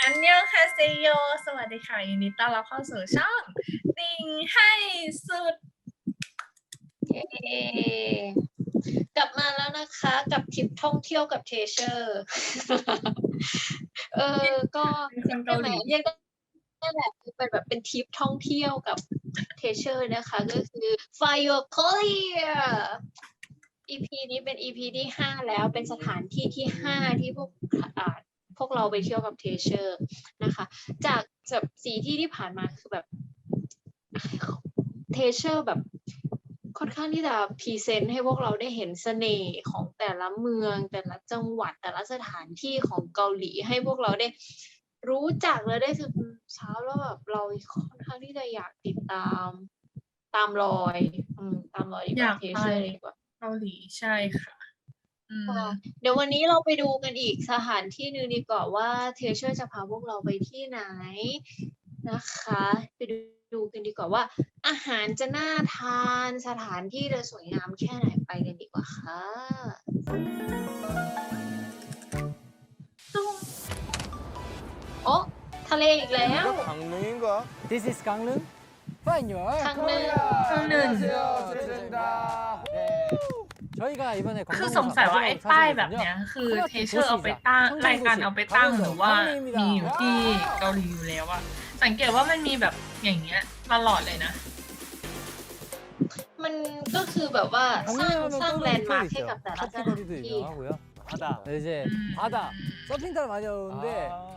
อันยองคาเซโย สวัสดีค่ะยินดีต้อนรับเข้าสู่ช่องติงให้สุด เย้กลับมาแล้วนะคะ กับทริปท่องเที่ยวกับเทเชอร์ เออ ก็เป็นคนเกาหลีเรียกได้นั่นแหละคือเป็นแบบเป็นทริปท่องเที่ยวกับเทเชอร์นะคะ ก็คือ Fire Korea EP นี้เป็น EP ที่ห้าแล้วเป็นสถานที่ที่ห้าที่พวกอ่า พวกเราไปเที่ยวกับเทเชอร์นะคะ จากจากสีที่ที่ผ่านมาคือแบบเทเชอร์แบบค่อนข้างที่จะพรีเซนต์ให้พวกเราได้เห็นเสน่ห์ของแต่ละเมือง แต่ละจังหวัดแต่ละสถานที่ของเกาหลีให้พวกเราได้รู้จักและได้ศึกเช้าแล้วแบบเราค่อนข้างที่จะอยากติดตามตามรอยอืมตามรอยดีกอยาว่ากเทเชอร์ไปดีกว่าเกาหลีใช่ค่ะ อืม ค่ะเดี๋ยววันนี้เราไปดูกันอีกสถานที่หนึ่งดีกว่าว่าเทเชอร์จะพาพวกเราไปที่ไหนนะคะ ไปดูดูกันดีกว่าว่า อาหารจะน่าทานสถานที่จะสวยงามแค่ไหนไปกันดีกว่าค่ะ ตุ้ง โอ้ทะเลอีกแล้ว 이거 강릉인가? This is 강릉. Fine, you are. ทางหนึ่ง 안녕하세요. 제재입니다. 네. 저희가 이번에 คือสงสัยว่าไอ้ป้ายแบบเนี้ย คือเทเชอร์เอาไปตั้งรายการเอาไปตั้งหรือว่ามีอยู่ที่เกาหลีอยู่แล้วอะสังเกตว่ามันมีแบบอย่างเงี้ยตลอดเลยนะ มันก็คือแบบว่าสร้าง 강릉하면 สร้างแลน 떠오르는 ด์มาร์ค 표 ให้ 있죠. กับแต่ละสถาน 커피거리도 ที่ 유명하고요. 바다. 네, 이제 음. 바다, 서핑타를 많이 오는데 아.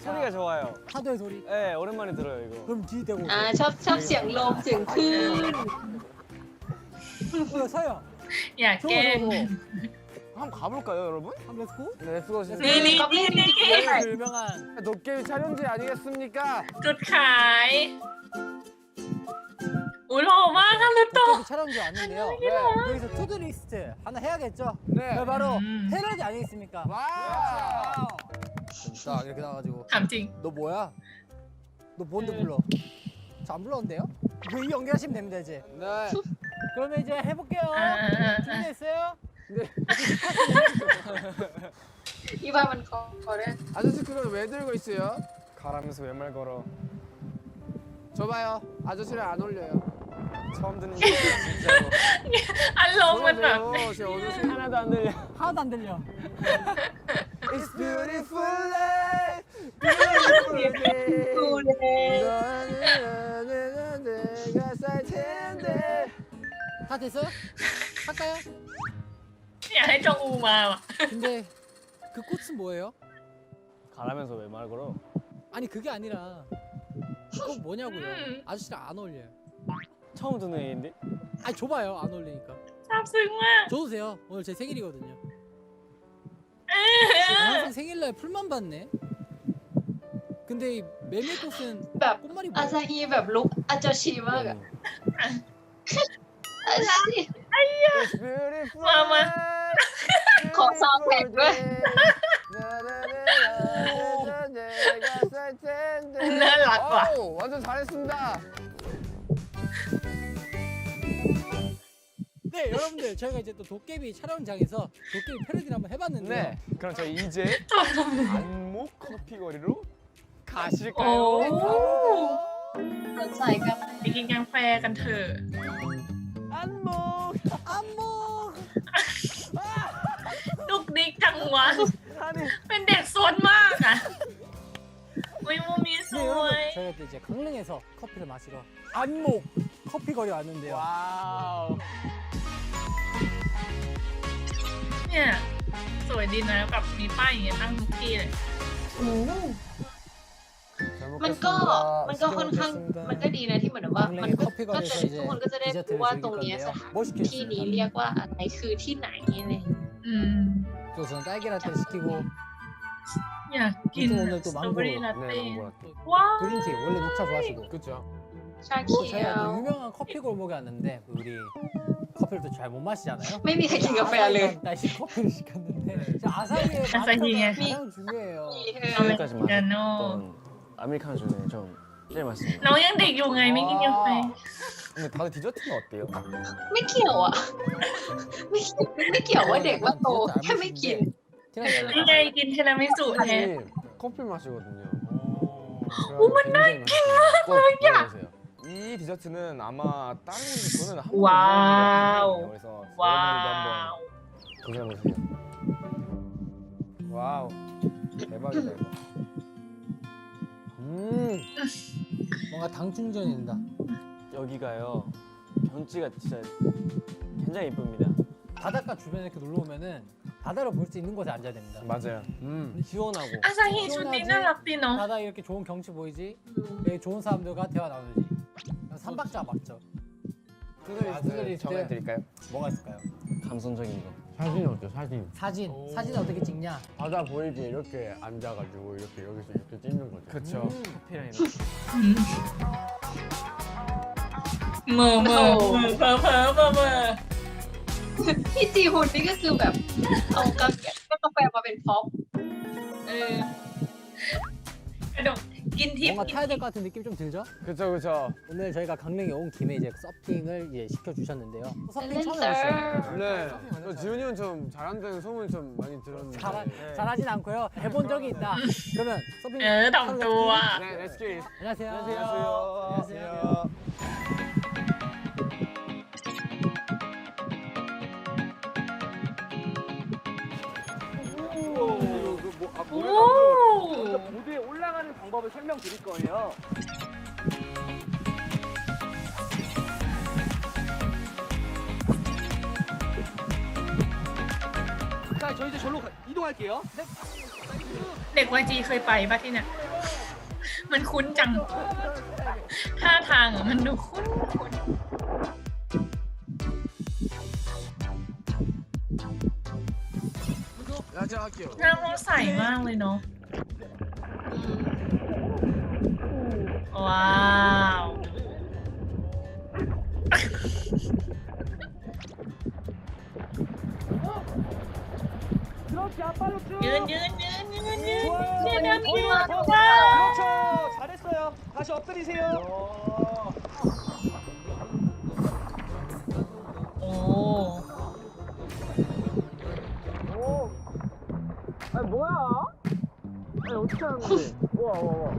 소리가 좋아요. 파도의 소리. 네, 오랜만에 들어요 이거. 그럼 뒤 대고. อ่าชอบชอบเสียงลมเสียงคลื่น 뭐야, 서요. อยากแกล้ง 한번 가볼까요, 여러분? 한번 렛츠고. 네, 렛츠고. นี่นี่ กอบลินจริง 제일 유명한 도깨비 촬영지 아니겠습니까? จุดขายอุ้ยหล่อมากค่ะลูกโต 도깨비 촬영지 왔는데요. 네. 여기서 투두리스트 하나 해야겠죠? 네. 네, 바로 음. 패러디 아니겠습니까? 와우. 딱 이렇게 나와가지고 감팅. 너 뭐야? 너 뭔데 음. 불러? 저 안 불렀는데요? 이거 이 연결하시면 됩니다 이제 네. 그러면 이제 해볼게요 아, 아, 아. 아. 준비됐어요? 네이 밤은 거- 거래. 아저씨 그걸 왜 들고 있어요? 가라면서 왜 말 걸어? 줘봐요. 아저씨를 안 올려요. 처음 듣는 게 진짜로. 알라 엄마 나. 저제 어느 순간 하나도 안 들려. 하나도 안 들려 It's beautiful eh? life. Beautiful eh? day. 내가 살 텐데. 다 됐어요? 할까요? 你还照顾妈妈？ 근데 그 꽃은 뭐예요? 가라면서 왜 말 걸어? 아니 그게 아니라 그건 뭐냐고요. 음. 아저씨랑 안 어울려요. 처음 듣는 얘기인데? 아니 줘봐요 안 어울리니까. 差不多。 줘도 돼요. 오늘 제 생일이거든요. 항상 생일날 풀만 봤네. 근데 이 메밀꽃은 밥 꽃말이 뭐야? 아사히 밥 록 아저씨 어. 막. 아저씨. It's beautiful. 나 라고. 완전 잘했습니다. 네 여러분들 저희가 이제 또 도깨비 촬영장에서 도깨비 패러디를 한번 해봤는데 네, 그럼 저희 이제 จบแล้ว 안목 커피 거리로 โอ้ 가실까요? สนใจกัน ไปกินกาแฟกันเถอะ 안목. 안목 ดุกดิกจังวะ 아니, เป็นเด็กโซนมากอ่ะวิมูมีส 네 วย 여러분 저희가 또 이제 강릉에서 커피를 마시러 안목 커피 거리 왔는데요. 와우. นี่ย สวยดีนะแบบมีป้ายอย่างเงี้ยตั้งทุกที่เลยมันก็มันก็ค่อนข้างมันก็ดีนะที่เหมือนว่ามันก็จะทุกคนก็จะได้รู้ว่าตรงเนี้ยสถานที่นี้เรียกว่าอะไรคือที่ไหนอะไรอืมอยากกินสตรอเบอรี่ลาเต้ว้าวกรีนที원래녹차좋아하시고그죠ชาเขียว유명한커피골목에왔는데우리 커피를 또 잘 못 마시잖아요. ไม่มีใครกินกาแฟเลย 아사히 날씨 커피를 시켰는데 저 아사히의 아사히에. 마스터가 가장 중요해요. อเมริ 지금까지 กาโน่ 마셨던 아메리카노 중에 좀 제일 맛있습니다. น้องยังเด็กอยู่ไงไม่กินกาแฟ 근데 다들 디저트는 어때요? ไม่เกี่ยวอ่ะ ไม่ไม่เกี่ยวว่าเด็กว่าโตแค่ไม่กิน 티라미수. ยังไงกินเทรามิสุแทน 사실 커피 맛이거든요 어머, 나 꼭 먹어보세요 이 디저트는 아마 다른 저는 한 번도 와우. 그래서 와우. 와우. 여러분도 한번 도전해보세요. 와우 대박이다 이거. 음 뭔가 당 충전인다. 여기가요 경치가 진짜 굉장히 이쁩니다. 바닷가 주변에 이렇게 놀러 오면은 바다를 볼 수 있는 곳에 앉아야 됩니다. 맞아요. 음 시원하고 아사히 시원하지? 라피노 바다 이렇게 좋은 경치 보이지? 예, 좋은 사람들과 대화 나누지. 삼박자 맞죠? 아, 투데리스트 투데리스트. 정해드릴까요? 뭐가 있을까요? 감성적인 거. 사진 어때요 사진 사진. 사진 어떻게 찍냐? 바다 보이게 이렇게 앉아가지고 이렇게 여기서 이렇게 찍는 거죠. 그쵸 커피랑 이렇게. เมื่อเมื่อเมื่อเพ้อเพ้อเพ้อเพ้อ พี่จีฮุนนี่ก็คือแบบเอากาแฟกาแฟมาเป็นพ็อป เออก 웃긴 팁. 뭔가 타야 될 것 같은 느낌이 좀 들죠? 그쵸 그쵸 오늘 저희가 강릉에 온 김에 이제 서핑을 이제 시켜주셨는데요. 서핑 처음에 왔어요. 네. 저 지훈이 형 좀 잘한다는 소문 좀 많이 들었는데 잘하, 네. 잘하진 않고요. 해본 적이 있다. 그러면 서핑. 儿童多啊。네 렛츠기 안녕하세요. 안녕하세요 방법을 설명드릴 거예요. 자, 저희 이제 절로 가- 이동할게요. เด็กวายจีเคยไปปะที่เนี่ย มันคุ้นจัง ท่าทางอะมันดูคุ้นคุ้น 야제 할게요 หน้าเขาใสมากเลยเนาะ 와우. 그렇지 앞발로 쭉. 윤윤윤윤윤. 좋아요. 세명이 거의 왔다. 그렇죠. 잘했어요. 다시 엎드리세요. 오. 오. 아니 뭐야? 아니 어떻게 하는 거지? 우와 우와 우와.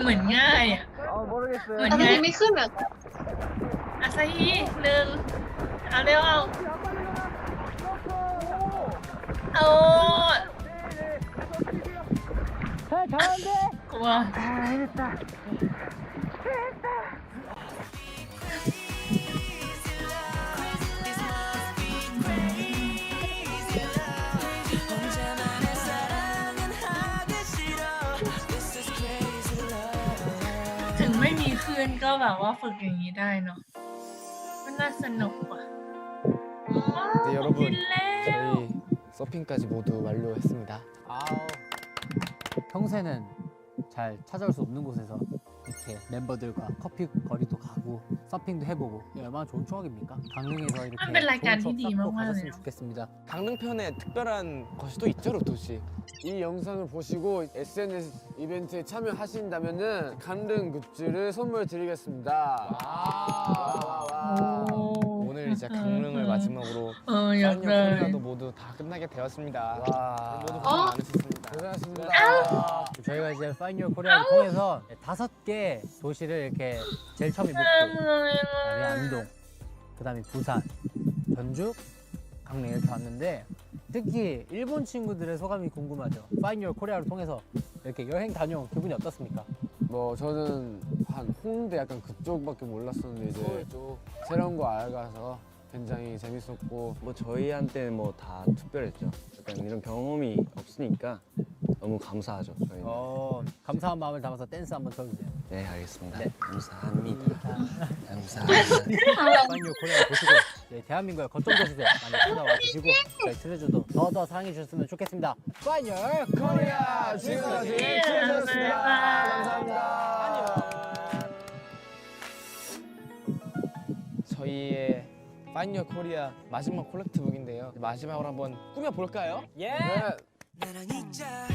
เหมือนง่ายอะ เหมือนง่ายไม่ขึ้นแบบอาซาฮีหนึ่งเอาเร็วเอาเอากลัวあー入れた入れた มีคลื่นก็แบบว่าฝึกอย่างนี้ได้เนาะมันน่าสนุกว่ะ 네 กิ 여러분 นแล้ว 저희 서핑까지 모두 완료했습니다 아우. 평소에는 잘 찾아올 수 없는 곳에서 이렇게 멤버들과 커피 거리도 가고 서핑도 해보고 얼마나 좋은 추억입니까? 강릉에서 이렇게 like 좋은 that 추억 이런 가셨으면 좋겠습니다. 강릉 편에 특별한 것이 또 있죠, 로또씨? 이 영상을 보시고 SNS 이벤트에 참여하신다면은 강릉 굿즈를 선물 드리겠습니다. 오늘 이제 강릉을 마지막으로 어, 싼 약간. 여행이라도 모두 다 끝나게 되었습니다. 와. 모두 고생 많으셨습니다. 고생하셨습니다. 저희가 이제 파이널 코리아를 통해서 다섯 개 도시를 이렇게 제일 처음에 목표, 그다음에 안동, 그다음에 부산, 전주, 강릉 이렇게 왔는데 특히 일본 친구들의 소감이 궁금하죠. 파이널 코리아를 통해서 이렇게 여행 다녀온 기분이 어떻습니까? 뭐 저는 한 홍대 약간 그쪽밖에 몰랐었는데 이제 새로운 거 알아가서 굉장히 재밌었고 뭐 저희한테는 뭐다 특별했죠. 약간 이런 경험이 없으니까 너무 감사하죠. 저희. 어, 감사한 마음을 담아서 댄스 한번 쳐주세요. 네 알겠습니다. 네. 감사합니다. 감사합니다. 파인유 코리아 보시고 네, 대한민국의 거점 도시들 많이 찾아와 주시고 저희 트레저도 더 더 사랑해 주셨으면 좋겠습니다. 파인유 코리아 지금까지. 감사합니다. 파인어 코리아 마지막 콜렉트북인데요. 마지막으로 한번 꾸며 볼까요? 예. 나랑 있자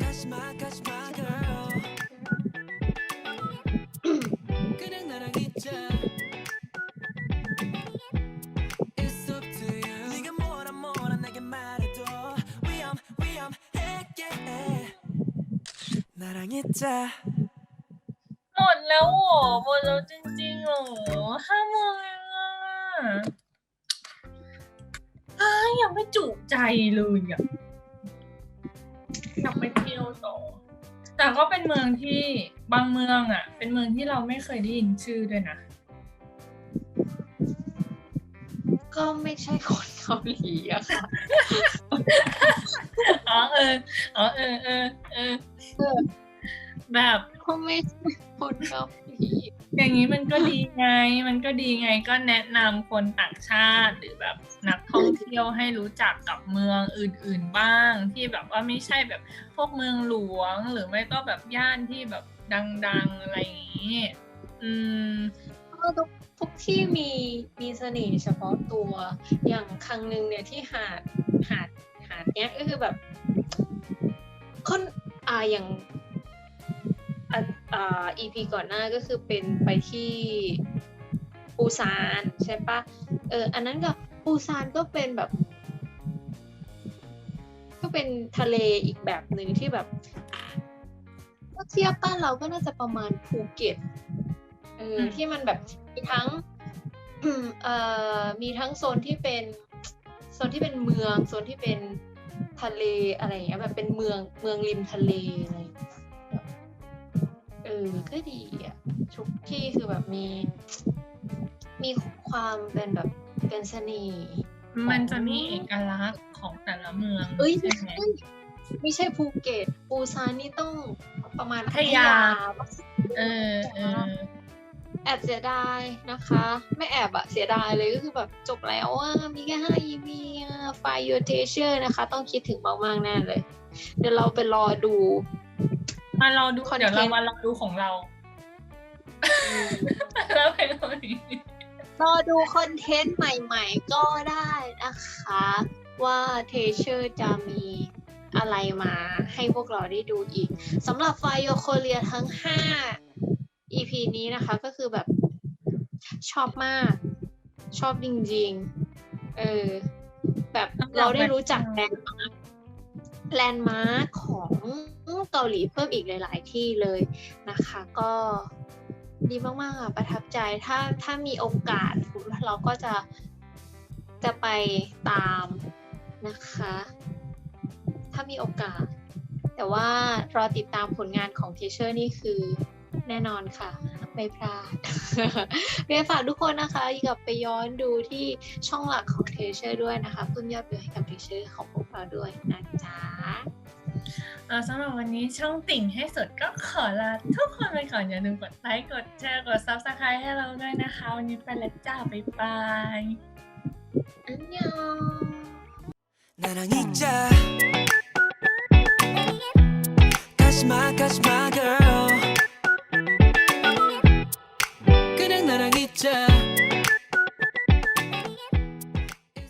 가지마 가지마 girl 그냥 나랑 있자 It's up to you 네가 뭐라 뭐라 내게 말해도 위험 위험해 yeah. 나랑 있자 หมดแล้วเหรอหมดแล้วจริงๆ เหรอห้าโมงเองอะอ้ายยังไม่จุใจเลยอะอยากไปเที่ยวต่อ แต่ก็เป็นเมืองที่บางเมืองอะ เป็นเมืองที่เราไม่เคยได้ยินชื่อด้วยนะ ก็ไม่ใช่คนเกาหลีอะค่ะ อ๋อเออ อ๋อเออเออเออ แบบก็ไม่ใช่คนเกาหลี อย่างนี้มันก็ดีไง มันก็ดีไงก็แนะนำคนต่างชาติหรือแบบนักท่องเที่ยวให้รู้จักกับเมืองอื่น ๆบ้าง ที่แบบว่าไม่ใช่แบบพวกเมืองหลวง หรือไม่ก็แบบย่านที่แบบดัง ๆ อะไรอย่างนี้ อืมก็ทุกทุกที่มีมีเสน่ห์เฉพาะตัวอย่างครั้งหนึ่งเนี่ยที่หาดหาดหาดเนี้ยก็คือแบบคนอ่าอย่าง อะอ่า EP ก่อนหน้าก็คือเป็นไปที่ปูซานใช่ปะเออ อันนั้นก็ปูซานก็เป็นแบบ ก็เป็นทะเลอีกแบบหนึ่งที่แบบถ้าเทียบบ้านเราก็น่าจะประมาณภูเก็ตเอออืมที่มันแบบมีทั้งอืมเอ่อมีทั้งโซนที่เป็นโซนที่เป็นเมืองโซนที่เป็นทะเลอะไรอย่างเงี้ยแบบเป็นเมืองเมืองริมทะเลอะไร ออก็ดีอะทุกที่คือแบบมี มีความเป็นแบบเป็นเสน่ห์มันจะมีเอกลักษณ์ของแต่ละเมืองเอ้ยใช่ไม่ไหมใช่ไม่ใช่ภูเก็ตปูซานนี่ต้องประมาณพัทยาเออเออแอบเสียดายนะคะ ไม่แอบอะเสียดายเลยก็คือแบบจบแล้วอะมีแค่ห้า EP อะไฟ Your Teacher นะคะ ต้องคิดถึงมากๆแน่เลย เดี๋ยวเราไปรอดู มาเราดูคอนเทนต์เดี๋ยวเรามาเราดูของเราแล้วเป็นคนนี้รอดูคอนเทนต์ใหม่ๆ ก็ได้นะคะ ว่าเทเชอร์จะมีอะไรมาให้พวกเราได้ดูอีกสำหรับไฟโยโคเรียทั้ง 5 EP นี้นะคะก็คือแบบชอบมาก ชอบจริงๆ เออ แบบเราได้รู้จักแลนด์มาร์คแลนด์มาร์คของ เกาหลีเพิ่มอีกหลาย ๆ ที่เลยนะคะ ก็ดีมากๆอะประทับใจถ้าถ้ามีโอกาสเราก็จะจะไปตามนะคะ ถ้ามีโอกาส แต่ว่ารอติดตามผลงานของทีเชอร์นี่คือแน่นอนค่ะ ไม่พลาดเรียนฝากทุกคนนะคะกลับไปย้อนดูที่ช่องหลักของเทเชอร์ด้วยนะคะเพิ่มยอดวิวให้กับเทเชอร์ของพวกเราด้วยนะจ๊ะ เอาสำหรับวันนี้ช่องติ่งให้สุดก็ขอลาทุกคนไปก่อนอย่าลืมกดไลค์กดแชร์กดซับสไครต์ให้เราด้วยนะคะ วันนี้ไปแล้วจ้าบ๊ายบายอันยอง나랑있자다시마다시마 girl